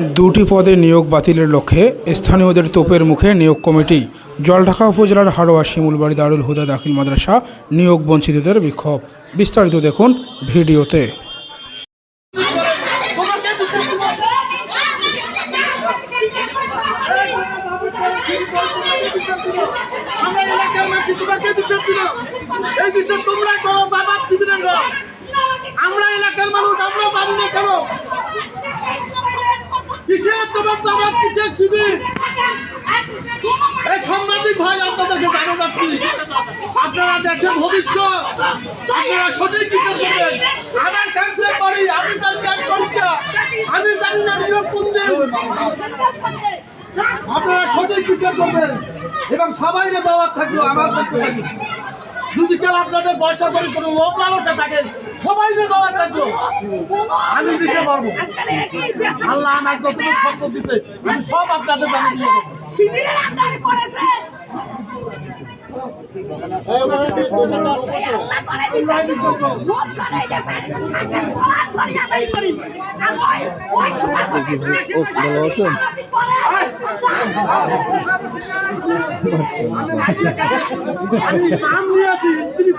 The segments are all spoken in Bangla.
দুটি পদে নিয়োগ বাতিলের লক্ষ্যে স্থানীয়দের তোপের মুখে নিয়োগ কমিটি। জলঢাকা উপজেলার হাড়োয়া শিমুলবাড়ি দারুল হুদা দাখিল মাদ্রাসা নিয়োগ বঞ্চিতদের বিক্ষোভ। বিস্তারিত দেখুন ভিডিওতে। আমরা এলাকার মানুষ। আমরা আপনারা দেশের ভবিষ্যৎ। আপনারা সঠিক বিচার করবেন আমার ক্যান্সার করি আমি জানি না পরীক্ষা। আমি জানি না কোন দিন। আপনারা সঠিক বিচার করবেন এবং সবাইকে দেওয়ার থাকল আমার পক্ষ থেকে। যদি কেউ আপনাদের পয়সা করে কোনো লোক লালসা থাকে সবাইকে দেওয়ার থাকল আমি দিতে পারব। আল্লাহ আমার যতটুকু সম্পদ দিতে আমি সব আপনাদের দামে দিয়ে দেবো ও ভালো আছেন? আমি স্ত্রী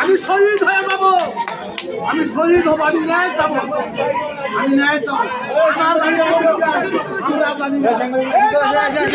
আমি শহীদ হয়ে যাব। আমি শহীদ হব আমি ন্যায় যাব আমি ন্যায় যাব আমরা